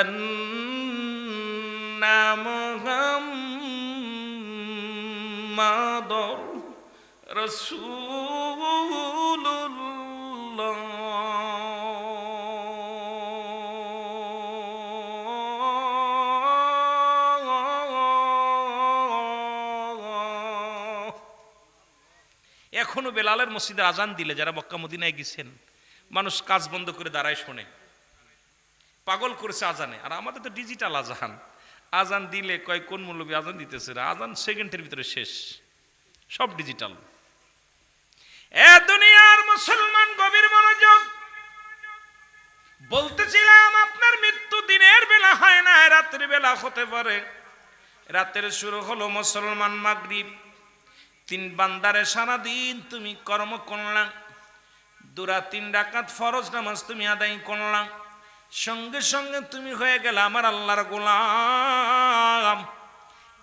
আন্না মুহাম্মাদুর রাসূলুল্লাহ। এখনও বেলালের মসজিদে আজান দিলে যারা মক্কা মদিনায় গেছেন, মানুষ কাজ বন্ধ করে দাঁড়ায় শোনে। পাগল করেছে আজানে। আর আমাদের তো ডিজিটাল আজান। আজান দিলে কয়, কোন মূল্যবী আজান দিতেছে না আজান সেকেন্ডের ভিতরে শেষ। সব ডিজিটাল এ দুনিয়ার মুসলমান গভীর মনোযোগ। বলতেছিলাম, আপনার মৃত্যু দিনের বেলা হয় না, রাত্রি বেলা হতে পারে। রাতের শুরু হলো মুসলমান মাগরিব। তিন বান্দারে সারাদিন তুমি কর্ম করলাম দুরা তিন ডাকাত ফরজ নামাজ তুমি আদায় করলাম সঙ্গে সঙ্গে তুমি হয়ে গেলে আমার আল্লাহর গোলাম।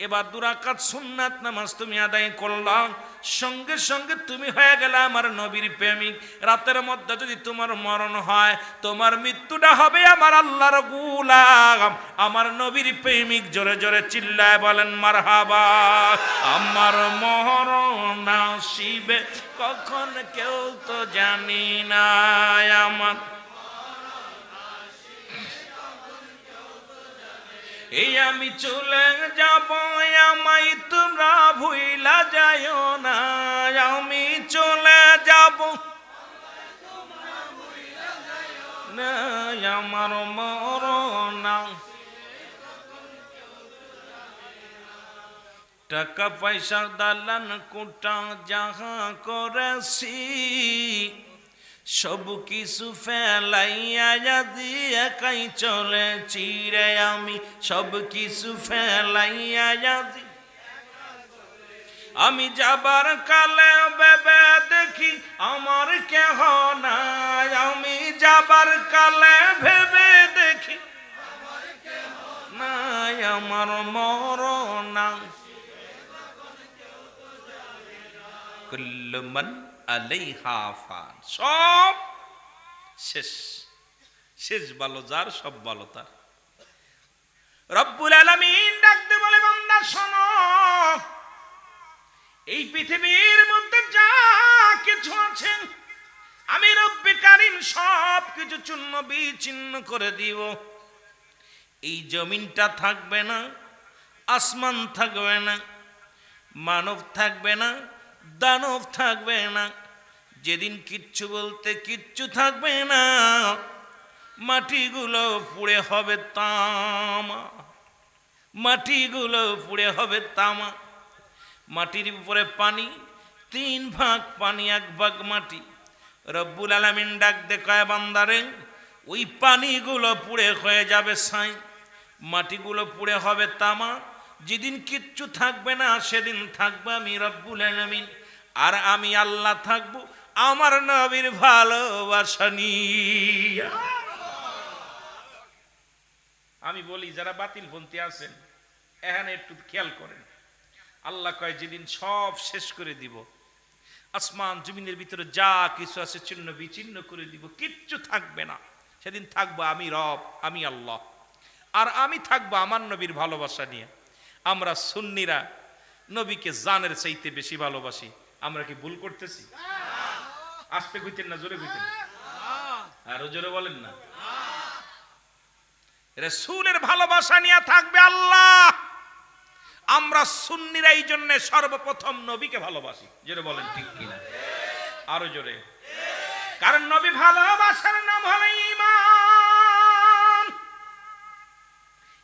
এবার দুরাকাত সুন্নাত নামাজ তুমি আদায় করলাম সঙ্গে সঙ্গে তুমি হয়ে গেলে আমার নবীর প্রেমিক। রাতের মধ্যে যদি তোমার মরণ হয়, তোমার মৃত্যুটা হবে আমার আল্লাহর গুলাম। আমার নবীর প্রেমিক জোরে জোরে চিল্লায় বলেন, মারহাবা, আমার মরণ আসিবে, কখন কেউ তো জানি না আমার এই আমি চলে যাব, আমায় তোমরা ভুইলা যাইও না। আমি চলে যাব। না, আমার মরণ। টাকা পয়সা দালান কোটা যাহা করেছি সব কিছু ফেলাইয়া যদি একাই চলে চিরে আমি? সব কিছু ফেলাইয়া যদি আমি যাবার কালে বেবে দেখি আমার কেহ নাই। আমি যাবার কালে ভেবে দেখি নাই আমার মরনা কুল্লুমান আলাইহা ফান। সব শেষ। শেষ ভালো, যার সব ভালো তার। রব্বুল আলামিন ডাকতে বলে, বান্দা, শোনো। এই পৃথিবীর মধ্যে যা কিছু আছে, আমি রব্বি কারিম সব কিছু চূর্ণ বিচ্ছিন্ন করে দিব। এই জমিনটা থাকবে না, আসমান থাকবে না, মানব থাকবে না দানব থাকবে না। যেদিন কিচ্ছু বলতে কিচ্ছু থাকবে না, মাটিগুলো পুড়ে হবে তামা। মাটিগুলো পুড়ে হবে তামা। মাটির উপরে পানি, তিন ভাগ পানি, এক ভাগ মাটি। রব্বুল আলমিন ডাক দেখায় বান্দারে, ওই পানিগুলো পুড়ে হয়ে যাবে সাই। মাটিগুলো পুড়ে হবে তামা। যেদিন কিচ্ছু থাকবে না, সেদিন থাকবে আমি রব্বুল আলমিন। আর আমি আল্লাহ থাকব, আমার নবীর ভালোবাসা নিয়ে। আমি বলি, যারা বাতিল পন্থী আছেন, এখানে একটু খেয়াল করেন। আল্লাহ কয়, যেদিন সব শেষ করে দিব, আসমান জমিনের ভিতরে যা কিছু আছে চিহ্ন বিচিহ্ন করে দিব, কিচ্ছু থাকবে না। সেদিন থাকব আমি রব, আমি আল্লাহ। আর আমি থাকব আমার নবীর ভালোবাসা নিয়ে। আমরা সুন্নিরা নবীকে জানের চাইতে বেশি ভালোবাসি। আমরা কি ভুল করতেছি? আসতে কইতেন না, জোরে কইতেন। আরও জোরে বলেন না। রসুলের ভালোবাসা নিয়ে থাকবে আল্লাহ। আমরা সুন্নিরা এই জন্য সর্বপ্রথম নবীকে ভালোবাসি। জোরে বলেন ঠিক কিনা? আরও জোরে। কারণ নবী ভালোবাসার নাম হলো ইমান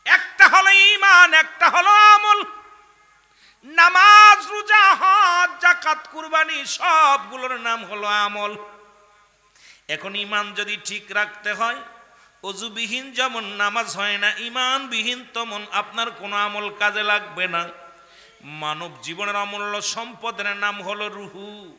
একটা হলো ইমান একটা হলো আমল। নামাজ, রোজা, হজ জাকাত কুরবানি, সবগুলোর নাম হলো আমল। এখন ইমান যদি ঠিক রাখতে হয়, অজুবিহীন যেমন নামাজ হয় না ইমানবিহীন তেমন আপনার কোনো আমল কাজে লাগবে না। মানব জীবনের অমূল্য সম্পদের নাম হলো রুহু।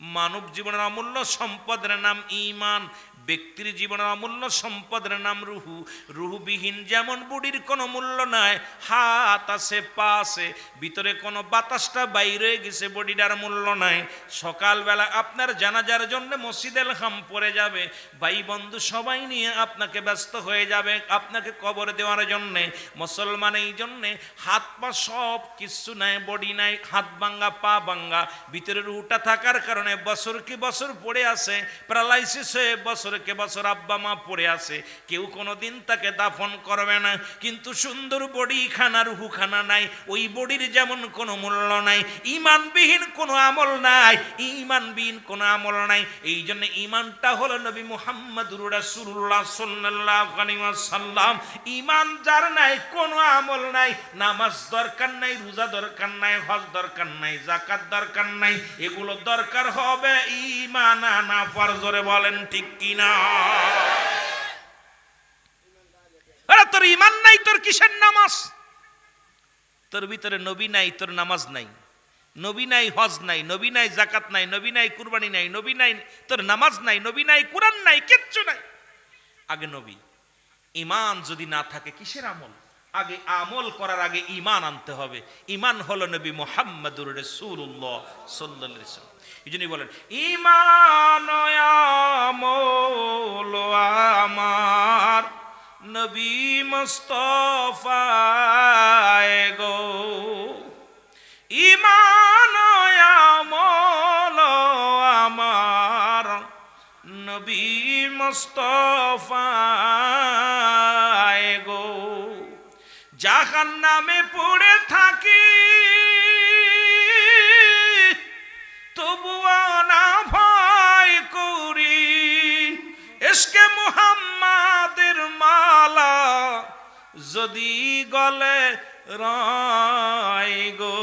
মানব জীবনের অমূল্য সম্পদের নাম ইমান ব্যক্তির জীবনের অমূল্য সম্পদের নাম রুহু। রুহুবিহীন যেমন বুড়ির কোনো মূল্য নাই, হাত আছে, পা আছে, ভিতরে কোনো বাতাসটা বাইরে গেছে বডিটার মূল্য নাই। সকালবেলা আপনার জানাজার জন্য মসজিদের হাম পড়ে যাবে। ভাই বন্ধু, সবাই নিয়ে আপনাকে ব্যস্ত হয়ে যাবে, আপনাকে কবর দেওয়ার জন্যে, মুসলমান এই জন্যে হাত পা সব কিছু নাই, বডি নাই, হাত ভাঙ্গা, পা ভাঙ্গা। ভিতরে রুহুটা থাকার কারণে বছর কি বছর পড়ে আছে, প্যারালাইসিস হয়ে বছরকে বছর আব্বা মা পড়ে আছে কেউ কোনো দিন তাকে দাফন করবে না। কিন্তু সুন্দর বডি খানা রুহু খানা নাই, ওই বডির যেমন কোনো মূল্য নাই ইমানবিহীন কোনো আমল নাই ইমানবিহীন কোনো আমল নাই। এই জন্য ইমানটা হলো নবী মুহাম্মদুর রাসূলুল্লাহ সাল্লাল্লাহু আলাইহি ওয়াসাল্লাম। ইমান যার নাই, কোনো আমল নাই, নামাজ দরকার নাই, রোজা দরকার নাই, হজ দরকার নাই জাকাত দরকার নাই, এগুলো দরকার হবে ইমান আনা ফরজরে বলেন ঠিক কিনা? আরে, তোর ইমান নাই, তোর কিসের নামাজ? তোর ভিতরে নবী নাই, তোর নামাজ নাই। নবী নাই, হজ নাই, নবী নাই জাকাত নাই, নবী নাই, কুরবানি নাই, নবী নাই, তোর নামাজ নাই, নবী নাই, কোরআন নাই, কিচ্ছু নাই। আগে নবী ইমান যদি না থাকে, কিসের আমল? আগে আমল করার আগে ইমান আনতে হবে। ইমান হলো নবী মোহাম্মদুর রসুল্লাহ সাল্লাহ এই জন্যই বলেন ইমান আমার। নবী মুস্তফায় গো। ইমান আমার। নবী মুস্তফায় গো। জাহান নামে পড়ে থাকি। তবুও না ভয় করি। এসকে মুহাম্মাদের মালা যদি গলে রয় গো।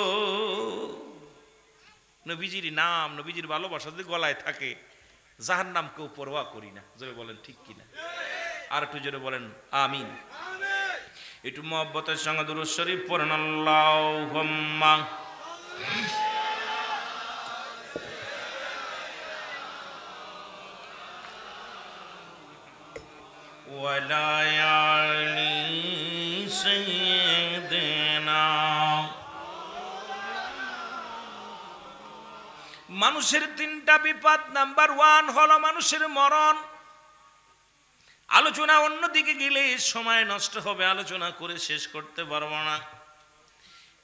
নবীজির নাম, নবীজির ভালোবাসা যদি গলায় থাকে যাহার নাম কেউ পরোয়া করি না। জোরে বলেন, ঠিক কিনা? আর একটু জোরে বলেন, আমিন। একটু মহব্বতের সঙ্গে দুরুদ শরীফ পড়েন আল্লাহুম্মা وعلى آل سيدنا মানুষের তিনটা বিপদ নাম্বার ওয়ান হলো মানুষের মরণ আলোচনা অন্যদিকে গেলে সময় নষ্ট হবে, আলোচনা করে শেষ করতে পারব না।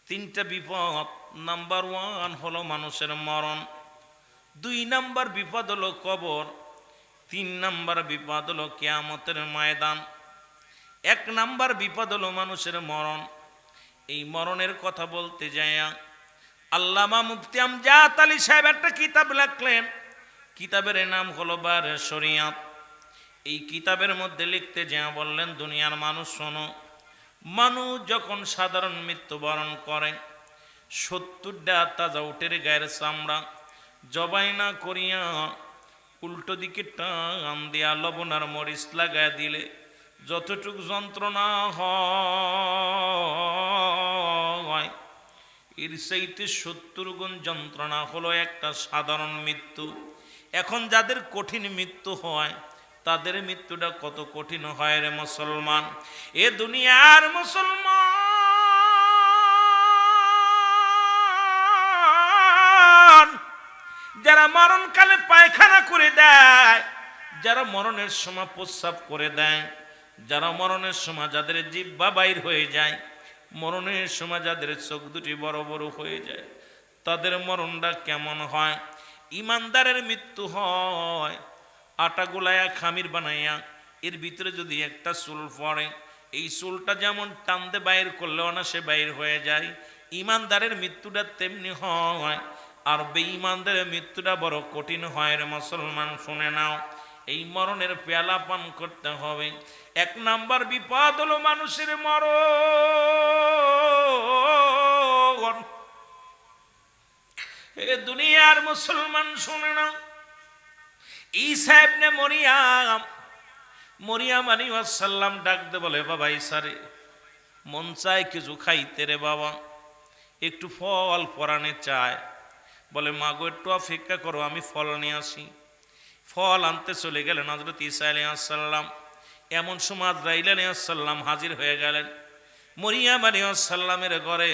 তিনটা বিপদ। নাম্বার ওয়ান হলো মানুষের মরণ। দুই নাম্বার বিপদ হলো কবর। তিন নাম্বার বিপদ হলো কেয়ামতের ময়দান। এক নাম্বার বিপদ হলো মানুষের মরণ। এই মরণের কথা বলতে যায় আল্লামা মুফতি আমজাদ আলী সাহেব একটা কিতাব লিখলেন। কিতাবের নাম হলো বার শরিয়াত। এই কিতাবের মধ্যে লিখতে যা বললেন, দুনিয়ার মানুষ, শোনো, মানুষ যখন সাধারণ মৃত্যুবরণ করে, সত্তরটা তাজা উটের গায়ের চামড়া জবাই না করিয়া উল্টো দিকে টান দিয়া লবণ আর মরিচ লাগায় দিলে যতটুক যন্ত্রণা হয়, এর চাইতে সত্তর গুণ যন্ত্রণা হলো একটা সাধারণ মৃত্যু। এখন যাদের কঠিন মৃত্যু হয় তাদের মৃত্যুটা কত কঠিন হয় রে মুসলমান? এ দুনিয়ার মুসলমান। যারা মরণকালে পায়খানা করে দেয়, যারা মরণের সময় প্রস্রাব করে দেয়, যারা মরণের সময় যাদের জিব্বা বাইর হয়ে যায়, মরণের সময় যাদের চোখ দুটি বড় বড় হয়ে যায়, তাদের মরণটা কেমন হয়? ইমানদারের মৃত্যু হয়। আটা গোলায়া খামির বানাইয়া, এর ভিতরে যদি একটা চুল পড়ে, এই চুলটা যেমন টানতে বাইর করলেও না সে বাইর হয়ে যায়। ইমানদারের মৃত্যুটা তেমনি হয়, আর বেঈমানদারের মৃত্যুটা বড় কঠিন হয় রে মুসলমান, শুনে নাও। এই মরণের পেয়ালা পান করতে হবে। এক নাম্বার বিপদ হলো মানুষের মরণ। এ দুনিয়ার মুসলমান, শুনে না ঈসা ইবনে মরিয়াম মরিয়াম আলী সাল্লাম ডাকতে বলে, বাবা ঈসারে মন চায় কিছু খাইতে রে বাবা। একটু ফল পরাণে চায়। বলে মা একটু অপেক্ষা করো, আমি ফল নিয়ে আসি। ফল আনতে চলে গেলেন হজরত ইসা আলী আসাল্লাম এমন সময় আজরাইল আলী আসাল্লাম হাজির হয়ে গেলেন। মরিয়াম আলী আসাল্লামের ঘরে,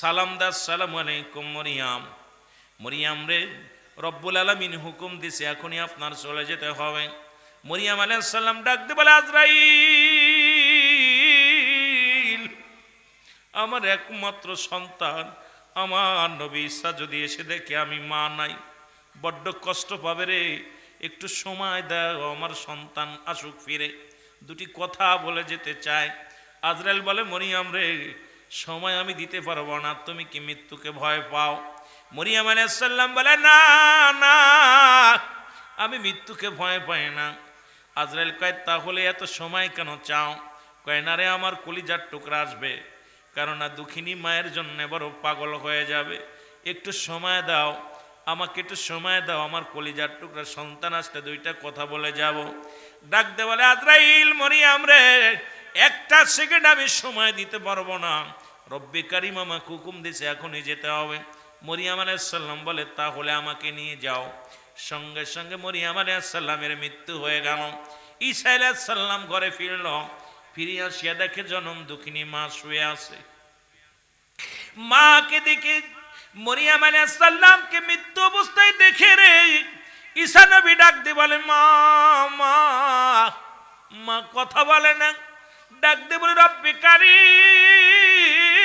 সালাম দাস, সালাম আলাইকুম মরিয়াম। মরিয়াম রে রব্বুল আলমিন হুকুম দিছে, এখনই আপনার চলে যেতে হবে। মরিয়াম আলী সাল্লাম ডাকতে বলে, আজরাইল, আমার একমাত্র সন্তান, আমার নবী ঈসা যদি এসে দেখে আমি মা নাই, বড্ড কষ্ট পাবে রে। একটু সময় দাও, আমার সন্তান আসুক ফিরে। দুটি কথা বলে যেতে চায়। আজরাইল বলে, মরিয়াম রে, সময় আমি দিতে পারব না, তুমি কি মৃত্যুকে ভয় পাও? মরিয়াম আলাইসাল্লাম বলে, না না, আমি মৃত্যুকে ভয় পাই না। আজরাইল কয়, তাহলে এত সময় কেন চাও? কয়, না রে, আমার কলিজার টুকরা আসবে, কেননা দুঃখিনী মায়ের জন্য বড় পাগল হয়ে যাবে। একটু সময় দাও, আমাকে একটু সময় দাও, আমার কলিজার টুকরা, সন্তান আসতে দুইটা কথা বলে যাব। ডাক দে বলে, আজরাইল, মরিয়াম রে, একটা সেকেন্ড আমি সময় দিতে পারব না। রব্বি কারিম আমাকে হুকুম দিছে, এখনই যেতে হবে। মরিয়াম আলাইসাল্লাম বলে, তাহলে আমাকে নিয়ে যাও। সঙ্গে সঙ্গে মরিয়াম আলাইসাল্লামের মৃত্যু হয়ে গেল। ঈসা আলাইসাল্লাম ঘরে ফিরল। ফিরে আসিয়া দেখে জনম দুঃখিনী মা শুয়ে আছে। মাকে দেখে মরিয়াম আলাইসাল্লামকে মৃত্যু অবস্থায় দেখে রে, ঈসা নবী ডাক দিয়ে বলে, মা মা মা কথা বলে না। ডাক দিয়ে বলে, রব্বি কারিম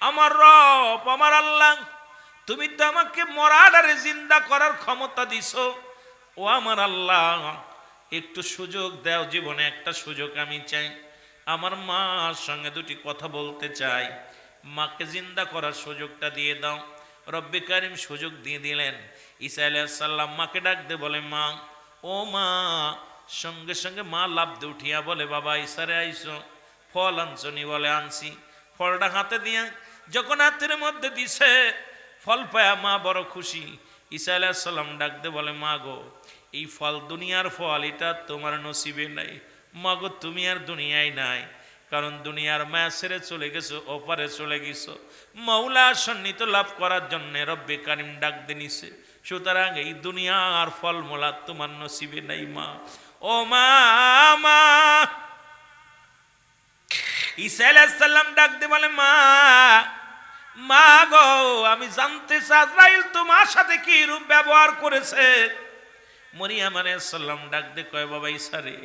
আমার রব, আমার আল্লাহ, তুমি তো আমাকে মরার আর জিন্দা করার ক্ষমতা দিছো। ও আমার আল্লাহ, একটু সুযোগ দাও জীবনে, একটা সুযোগ আমি চাই। আমার মার সঙ্গে দুটি কথা বলতে চাই। মাকে জিন্দা করার সুযোগটা দিয়ে দাও। রব্বি কারিম সুযোগ দিয়ে দিলেন। ঈসা আলাইসাল্লাম মাকে ডাক দে বলে, মা, ও মা, সঙ্গে সঙ্গে মা লাভ দিয়ে উঠিয়া বলে, বাবা ইসারে আইসো। ফল আনছনি বলে, আনছি। ফলটা হাতে দিয়া হাতের মধ্যে দিছে, ফল পায়া মা বড় খুশি। ঈসা আলাইসাল্লাম ডাক দে বলে, মা গো, এই ফল দুনিয়ার ফল, এটা তোমার নসিবে নাই। মা গো, তুমি আর দুনিয়ায় নাই। কারণ দুনিয়ার মায়া ছেড়ে চলে গেছো, ওপারে চলে গেছো। মৌলা সন্নিত লাভ করার জন্য রব্বে কারিম ডাক দিনিছে সুতরাং এই দুনিয়ার ফল মোলা তোমার নসিবে নাই মা। ও মা মা ঈসা আলাইসাল্লাম ডাক দিয়ে বলে, মা মা গো, আমি জানতে আজরাইল তোমার সাথে কি রূপ ব্যবহার করেছে? মরিয়াম আলাইসাল্লাম ডাক দিয়ে কয়, বাবা ইসারে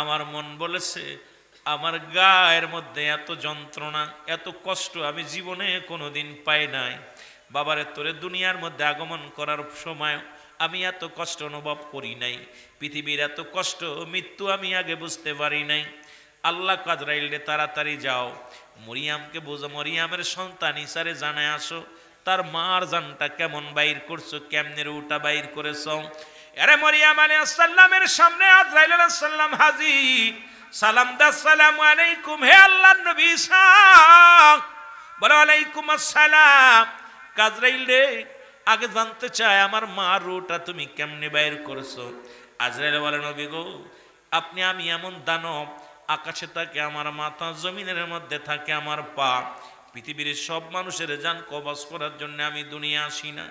আমার মন বলেছে, আমার গায়ের মধ্যে এত যন্ত্রণা, এত কষ্ট আমি জীবনে কোনোদিন পাই নাই। বাবারে, তোরে দুনিয়ার মধ্যে আগমন করার সময় আমি এত কষ্ট অনুভব করি নাই। পৃথিবীর এত কষ্ট, মৃত্যু আমি আগে বুঝতে পারি নাই। আল্লাহ কাজরাইলে তাড়াতাড়ি যাও। মরিয়ামকে বোঝো, মরিয়ামের সন্তান ইসারে জানায় আসো, তার মার জানটা কেমন বাইর করছ কেমনের উটা বাইর করেছ? আরে মরিয়াম আলাইহিস সালামের সামনে আজরাইল আলাইহিস সালাম হাজির। সালাম দাস সালাম আলাইকুম, হে আল্লাহর নবী বলে, আলাইকুম আসসালাম। কাজরাইল রে, আগে জানতে চাই, আমার মা রুটা তুমি কেমনে বাইর করেছ? আজরাইল বলে, নবী গো, আপনি আমি এমন দানব আকাশে থাকে, আমার মাথা জমিনের মধ্যে থাকে, আমার পা। পৃথিবীর সব মানুষের যান কবচ করার জন্য আমি দুনিয়া আসি না।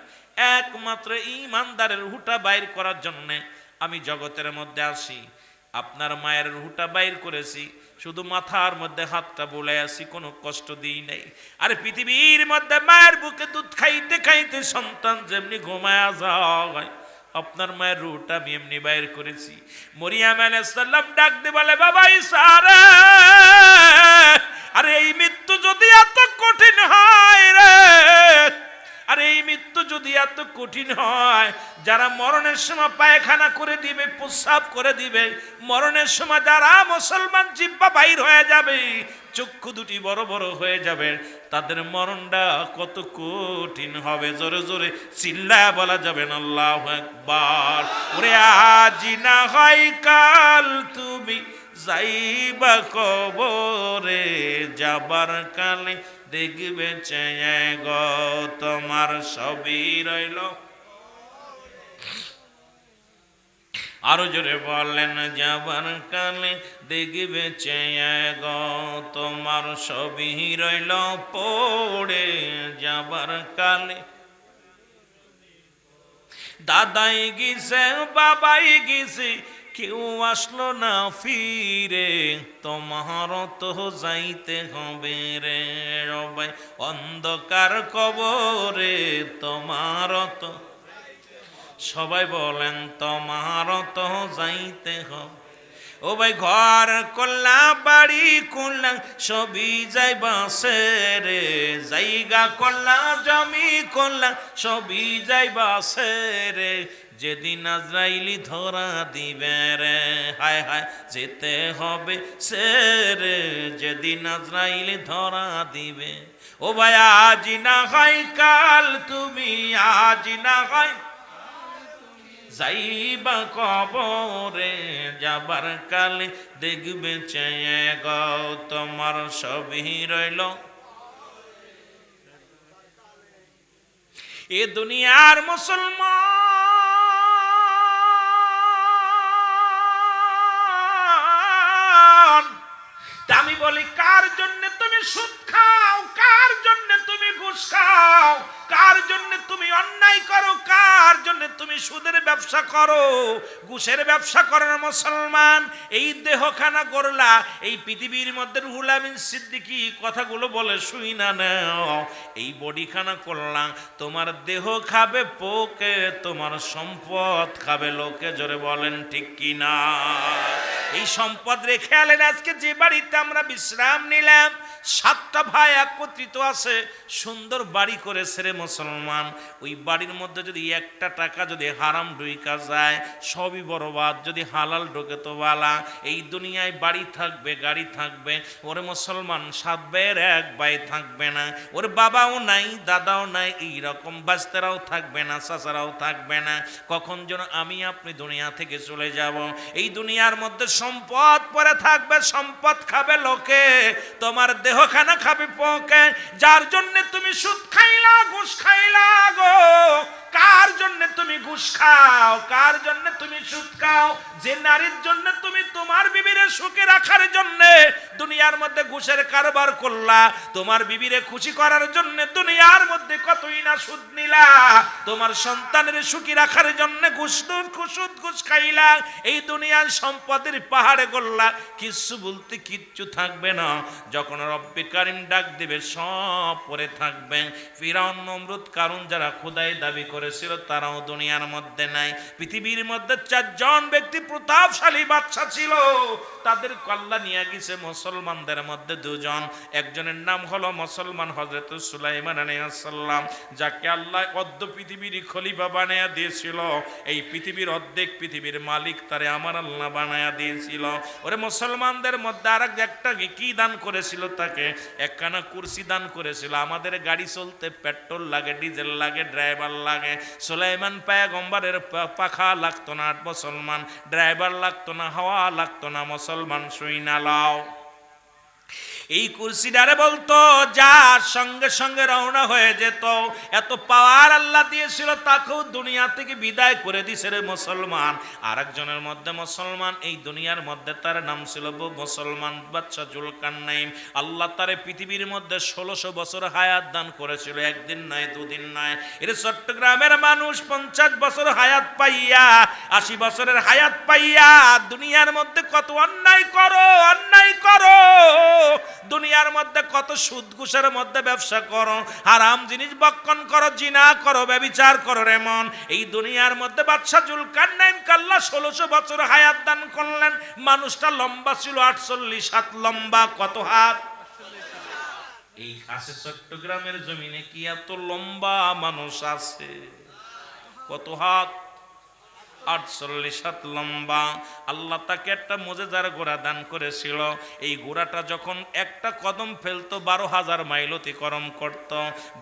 একমাত্র ইমানদারের হুটা বাইর করার জন্যে আমি জগতের মধ্যে আসি। আপনার মায়ের রুহুটা বাইর করেছি, শুধু মাথার মধ্যে হাতটা বলে আসি কোনো কষ্ট দিই নাই। আর পৃথিবীর মধ্যে মায়ের বুকে দুধ খাইতে খাইতে সন্তান যেমনি ঘুমায়া যায় আপনার মায়ের রুটা আমি এমনি বাইর করেছি। মরিয়াম আলাইসাল্লাম ডাক দে বলে, বাবা ইসারে আরে এই মৃত্যু যদি এত কঠিন হয় রে, আর এই মৃত্যু যদি এত কঠিন হয়, যারা মরণের সময় পায়খানা করে দিবে, প্রস্রাব করে দিবে, মরণের সময় যারা মুসলমান জিব্বা বাইর হয়ে যাবে, চক্ষু দুটি বড় বড় হয়ে যাবে তাদের মরণটা কত কঠিন হবে? জোরে জোরে চিল্লা বলা যাবে আল্লাহ একবার ওরে আজি না হয় কাল তুমি যাইবা কবরে, যাবার কালে দেখবে চেয়ে গ তোমার সবই রইল। আরও জোরে বললেন যাবার কালে দেখবে চেয়ে গ, তোমার সবই রইল পড়ে যাবার কালে। দাদাই গেছে বাবাই গেছে কেউ আসলো না ফিরে। তোমার তো যাইতে হবে রে রবাই অন্ধকার কবরে তোমার তো। সবাই বলেন, তোমার তো যাইতে হবে। ও ভাই ঘর করলা বাড়ি করলা সবই যাইবা সে রে। জায়গা করলা জমি করলা সবই যাইবা সে রে। যেদিন আজরাইলি ধরা দিবে রে, হায় হায়, যেতে হবে সে রে। যেদিন আজরাইলি ধরা দিবে, ও ভাই আজ না হয় কাল, তুমি আজ না হয় যাইবা কবরে যাবার কালে দেখবে চেয়ে গো তোমার সবই রইল। এ দুনিয়ার মুসলমান আমি বলি, কার জন্য তুমি সুদ খাও? কার জন্য তুমি ঘুষ খাও? কার জন্য তুমি অন্যায় করো? কার জন্য তুমি সুদের ব্যবসা করো? ঘুষের ব্যবসা করো না মুসলমান, এই দেহখানা করলা এই পৃথিবীর মধ্যে রুহুল আমিন সিদ্দিকি কথাগুলো বলে শুই না নাও। এই বডিখানা করলাম তোমার দেহ খাবে পোকে, তোমার সম্পদ খাবে লোকে, জোরে বলেন ঠিক কি না এই সম্পদ রেখে আলেন আজকে যে বাড়িতে আমরা বিশ্রাম নিলাম। সাতটা ভাই একত্রিত আছে, সুন্দর বাড়ি করেছে রে মুসলমান। ওই বাড়ির মধ্যে যদি একটা টাকা যদি হারাম ডুইকা যায়, সবই বরবাদ। যদি হালাল ঢোকে তো বালা। এই দুনিয়ায় বাড়ি থাকবে, গাড়ি থাকবে। ওরে মুসলমান, সাত ভাইয়ের এক ভাই থাকবে না। ওর বাবাও নাই, দাদাও নাই এই রকম বাস্তারাও থাকবে না, চাচারাও থাকবে না। কখন যেন আমি আপনি দুনিয়া থেকে চলে যাব। এই দুনিয়ার মধ্যে সম্পদ পরে থাকবে, সম্পদ খাবে লোকে, তোমার দেহখানা খাবে পোকে। যার জন্য তুমি সুদ খাইলা, ঘুষ খাইলা গো। কার জন্য তুমি ঘুষ খাও? কার জন্য তুমি সুদ খাও? যে নারীর জন্য তুমি তোমার বিবিরে সুখে রাখার জন্য দুনিয়ার মধ্যে ঘুষের কারবার করলা, তোমার বিবিরে খুশি করার জন্য দুনিয়ার মধ্যে কতই সুদ নিলা, তোমার সন্তানের সুখী রাখার জন্য ঘুষ সুদ ঘুষ খাইলা, এই দুনিয়ার সম্পদের পাহাড়ে কিচ্ছু বলতে কিচ্ছু থাকবে না। যখন কারিম ডাক সব পরে থাকবে। নমরুদ কারণ যারা খোদাই দাবি করেছিল, তারাও দুনিয়ার মধ্যে নাই। পৃথিবীর মধ্যে চারজন ব্যক্তি প্রতাপশালী বাচ্চা ছিল। তাদের কল্লা নিয়ে গেছে মুসলমানদের মধ্যে দুজন। একজনের নাম হলো মুসলমান হজরত সুলাইমান আলাইসাল্লাম যাকে আল্লাহ অর্ধ পৃথিবীর খলিফা বানায়া দিয়েছিল, এই পৃথিবীর অর্ধেক পৃথিবীর মালিক তারে আমার আল্লাহ বানায়া দিয়েছিল। ওরে মুসলমানদের মধ্যে আর একটা কি দান করেছিল তাকে? একখানা কুরসি দান করেছিল। আমাদের গাড়ি চলতে পেট্রোল লাগে, ডিজেল লাগে, ড্রাইভার লাগে। সুলাইমান পায়গম্বরের পাখা লাগতো না মুসলমান ড্রাইভার লাগতো না, হাওয়া লাগতো না, মুসলমান শুই না লাও। এই কুরসিডারে বলতো, যার সঙ্গে সঙ্গে রওনা হয়ে যেত। এত পাওয়ার আল্লাহ দিয়েছিল, তাকেও দুনিয়া থেকে বিদায় করে দিছে রে মুসলমান। আর একজনের মধ্যে মুসলমান, এই দুনিয়ার মধ্যে তার নাম ছিল মুসলমান বাচ্চা জুলকান নাইম আল্লাহ তারে পৃথিবীর মধ্যে ষোলোশো বছর হায়াত দান করেছিল, একদিন নয় দুদিন নয় এর চট্টগ্রামের মানুষ পঞ্চাশ বছর হায়াত পাইয়া, আশি বছরের হায়াত পাইয়া, দুনিয়ার মধ্যে কত অন্যায় করো অন্যায় করো। দুনিয়ার মধ্যে কত সুদ ঘুষের মধ্যে ব্যবসা করো, হারাম জিনিস বক্ষণ করো, জিনা করো, ব্যবিচার করো রেমন এই দুনিয়ার মধ্যে বাদশাহ জুলকার নাইম কাল্লা ষোলোশো বছর হায়াত দান করলেন। মানুষটা লম্বা ছিল, আটচল্লিশ হাত লম্বা, কত হাত? এই আছে চট্টগ্রামের জমিনে কি এত লম্বা মানুষ আছে? কত হাত? আটচল্লিশ হাত লম্বা। আল্লাহ তাকে একটা মজেদার ঘোড়া দান করেছিল। এই ঘোড়াটা যখন একটা কদম ফেলতো, বারো হাজার মাইল অতিক্রম করত।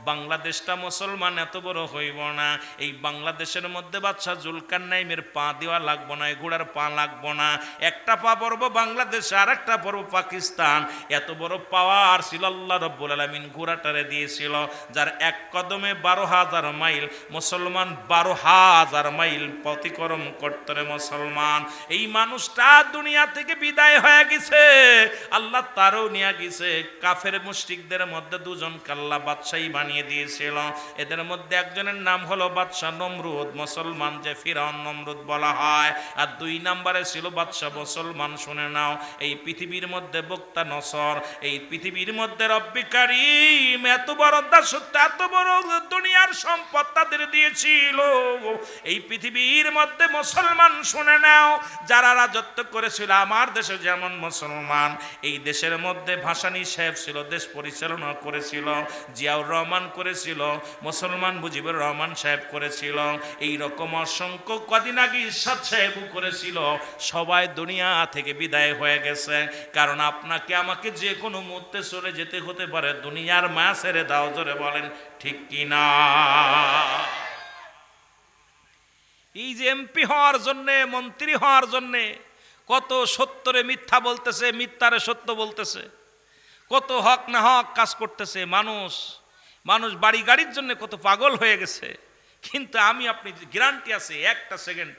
বাংলাদেশটা মুসলমান এত বড় হইব না। এই বাংলাদেশের মধ্যে বাচ্চা জুলকার নাইমের পা দেওয়া লাগবো না, এই ঘোড়ার পা লাগবো না। একটা পা পড়ব বাংলাদেশে আর একটা পড়ব পাকিস্তান। এত বড় পাওয়ার ছিল আল্লাহ রব্বুল আলমিন ঘোড়াটারে দিয়েছিল, যার এক কদমে বারো হাজার মাইল। মুসলমান বারো হাজার মাইল অতিক্রম গরম করতরে মুসলমান। এই মানুষটা দুনিয়া থেকে বিদায় হয়ে গেছে। আল্লাহ তারও নিয়ে গেছে। কাফের মুশরিকদের মধ্যে দুজন কাল্লা বাদশাহী বানিয়ে দিয়েছিল। এদের মধ্যে একজনের নাম হলো বাদশাহ নমরুদ, মুসলমান যে ফিরাউন নমরুদ বলা হয়। আর দুই নম্বরে ছিল বাদশাহ মুসলমান, শুনে নাও। এই পৃথিবীর মধ্যে বক্তা নসর, এই পৃথিবীর মধ্যে রব্বি কারিম এত বড় দাসত্ব, এত বড় দুনিয়ার সম্পদ তাদের দিয়েছিল। এই পৃথিবীর মধ্যে মুসলমান শুনে নাও, যারা রাজত্ব করেছিল, আমার দেশে যেমন মুসলমান, এই দেশের মধ্যে ভাসানী সাহেব ছিল, দেশ পরিচালনা করেছিল, জিয়াউর রহমান করেছিল, মুসলমান মুজিবুর রহমান সাহেব করেছিল, এই রকম অসংখ্য কদিন আগে ইরশাদ সাহেবও করেছিল, সবাই দুনিয়া থেকে বিদায় হয়ে গেছে, কারণ আপনাকে আমাকে যে কোনো মুহূর্তে চলে যেতে হতে পারে, দুনিয়ার মা ছেড়ে দাও, জোরে বলেন, ঠিক কি না এই যে এমপি হওয়ার জন্যে, মন্ত্রী হওয়ার জন্যে, কত সত্যরে মিথ্যা বলতেছে, মিথ্যারে সত্য বলতেছে, কত হক না হক কাজ করতেছে, মানুষ মানুষ বাড়ি গাড়ির জন্য কত পাগল হয়ে গেছে। কিন্তু আমি আপনি গ্যারান্টি আছে, একটা সেকেন্ড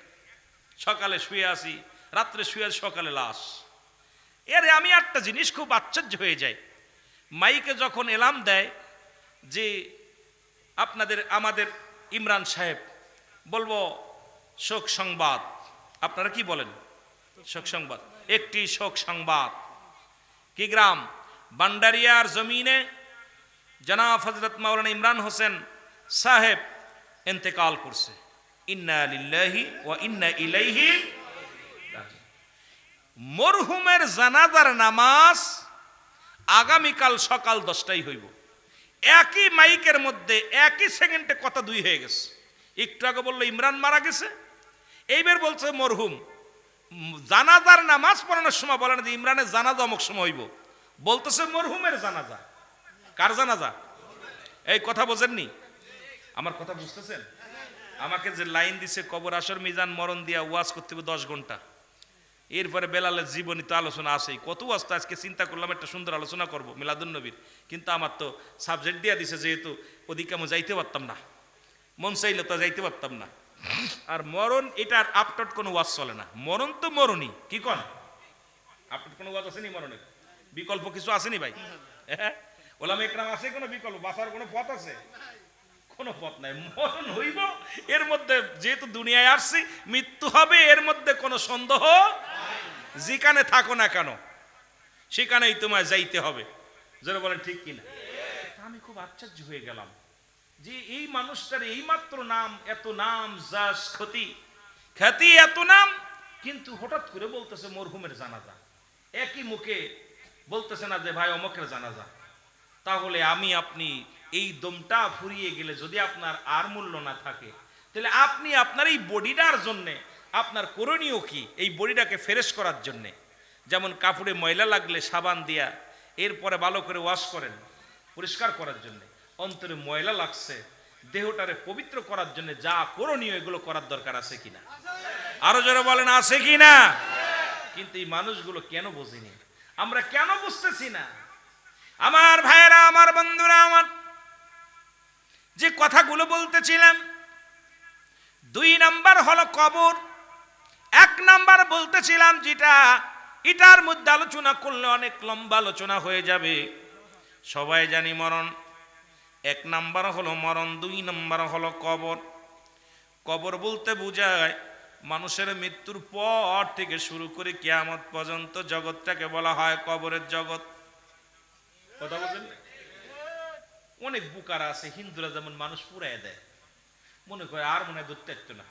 সকালে শুয়ে আসি, রাত্রে শুয়ে সকালে লাশ। এরে আমি একটা জিনিস খুব আশ্চর্য হয়ে যায় মাইকে যখন এলাম দেয় যে আপনাদের, আমাদের ইমরান সাহেব, বলব শোক সংবাদ। আপনারা কি বলেন? শোক সংবাদ। একটি শোক সংবাদ। কি গ্রাম? বান্ডারিয়ার জমিনে জনাব হজরত মাওলানা ইমরান হোসেন সাহেব ইন্তেকাল করছে। ইন্না ওয়া ইন্না ইলাইহি মরহুমের জানাজার নামাজ আগামীকাল সকাল দশটায় হইব। একই মাইকের মধ্যে একই সেকেন্ডে কথা দুই হয়ে গেছে? একটু আগে বলল, ইমরান মারা গেছে? এইবার বলছে মরহুম, জানাজার নামাজ পড়ানোর সময় বলে না যে ইমরানের জানাজা অমুক সময় হইব। বলতেছে মরহুমের জানাজা। কার জানাজা? এই কথা বোঝেননি? আমার কথা বুঝতেছেন? আমাকে যে লাইন দিছে, কবর আসর মিজান মরণ দিয়া ওয়াজ করতে হবে দশ ঘণ্টা। এরপরে বেলালের জীবনী তো আলোচনা আছেই। কত আসতো আজকে চিন্তা করলাম, একটা সুন্দর আলোচনা করব, মিলাদুন নবীর। কিন্তু আমার তো সাবজেক্ট দিয়া দিছে, যেহেতু ওদিকে আমি যাইতে পারতাম না। মন চাইলে তো যাইতে পারতাম না। আর মরণ এটার আপটট কোনো ওয়াজ চলে না। মরণ তো মরণই, কি কন? আপটট কোনো ওয়াজ আসেনি মরণের? বিকল্প কিছু আসেনি ভাই? হ্যাঁ? ওলাম একরাম আছে কোনো বিকল্প? বাঁচার কোনো পথ আছে? কোনো পথ নাই। মরণ হইব, এর মধ্যে যেহেতু দুনিয়ায় আসছি, মৃত্যু হবে, এর মধ্যে কোনো সন্দেহ যেখানে থাকো না কেন, সেখানেই তোমায় যাইতে হবে। যারা বলেন ঠিক কিনা? আমি খুব আশ্চর্য হয়ে গেলাম। যে এই মানুষটার এই মাত্র নাম, এত নাম, যাস, ক্ষতি। খ্যাতি এত নাম, কিন্তু হঠাৎ করে বলতেছে মরহুমের জানাজা। একই মুখে বলতেছে না যে, ভাই, অমকের জানাজা। তাহলে আমি, আপনি এই দমটা ফুরিয়ে গেলে যদি আপনার আর মূল্য না থাকে, তাহলে আপনি আপনার এই বডিটার জন্যে, আপনার করণীয় কি? এই বডিটাকে ফ্রেশ করার জন্যে। যেমন কাপড়ে ময়লা লাগলে সাবান দিয়া, এরপরে ভালো করে ওয়াশ করেন, পরিষ্কার করার জন্যে। অন্তরে ময়লা লাগছে, দেহটারে পবিত্র করার জন্য যা করণীয় এগুলো করার দরকার আছে কিনা? আরও যারা বলেন, আছে কিনা? কিন্তু এই মানুষগুলো কেন বোঝেনি? আমরা কেন বুঝতেছি না? আমার ভাইয়েরা, আমার বন্ধুরা, আমার যে কথাগুলো বলতেছিলাম, দুই নাম্বার হলো কবর, এক নাম্বার বলতেছিলাম যেটা এটার মধ্যে আলোচনা করলে অনেক লম্বা আলোচনা হয়ে যাবে। সবাই জানি মরণ এক নাম্বার হলো মরণ, দুই নাম্বার হলো কবর। কবর বলতে বোঝায় মানুষের মৃত্যুর পর থেকে শুরু করে কেয়ামত পর্যন্ত জগৎটাকে বলা হয় কবরের জগৎ। কথা বলছেন? অনেক বুকার আছে, হিন্দুরা যেমন মানুষ পুরাই দেয়। মনে করে আর মনে হয় ধরতে না।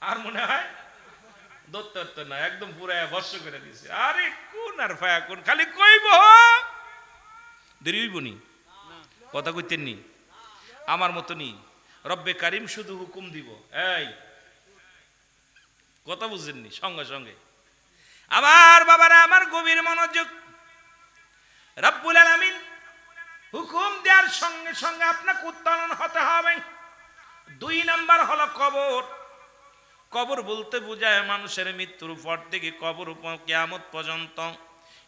আর মনে হয় ধরতে না, একদম পুরায় বর্ষ করে দিছে। আরে কোন আর ফায়া কোন, খালি কইব দেরি হইব নি। কথা কইতেন নি? আমার মতনই রব্বে কারিম শুধু হুকুম দিব। এই, কথা বুঝছেননি সঙ্গে সঙ্গে। আমার বাবারা, আমার গভীর মনোযোগ। রব্বুল আলামিন হুকুম দেওয়ার সঙ্গে সঙ্গে আপনাকে উত্তোলন হতে হবে। দুই নাম্বার হলো কবর। কবর বলতে বোঝায় মানুষের মৃত্যুর পর থেকে কবর কেয়ামত পর্যন্ত।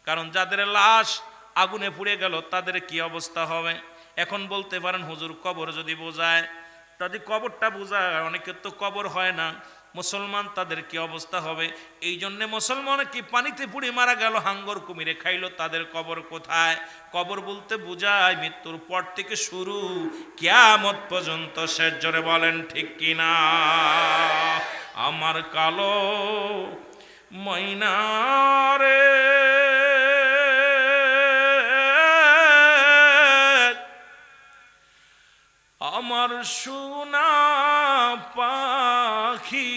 কারণ যাদের লাশ আগুনে পুড়ে গেল, তাদের কি অবস্থা হবে? এখন বলতে পারেন হুজুর কবর যদি বোঝায়, তাদের কবরটা বোঝায়, অনেকের তো কবর হয় না, মুসলমান তাদের কি অবস্থা হবে? এই জন্যে মুসলমান কি পানিতে পুড়ে মারা গেল, হাঙ্গর কুমিরে খাইলো, তাদের কবর কোথায়? কবর বলতে বোঝায় মৃত্যুর পর থেকে শুরু, কিয়ামত পর্যন্ত শেষ। জোরে বলেন, ঠিক কিনা আমার কালো ময়নারে আমার সোনা পাখি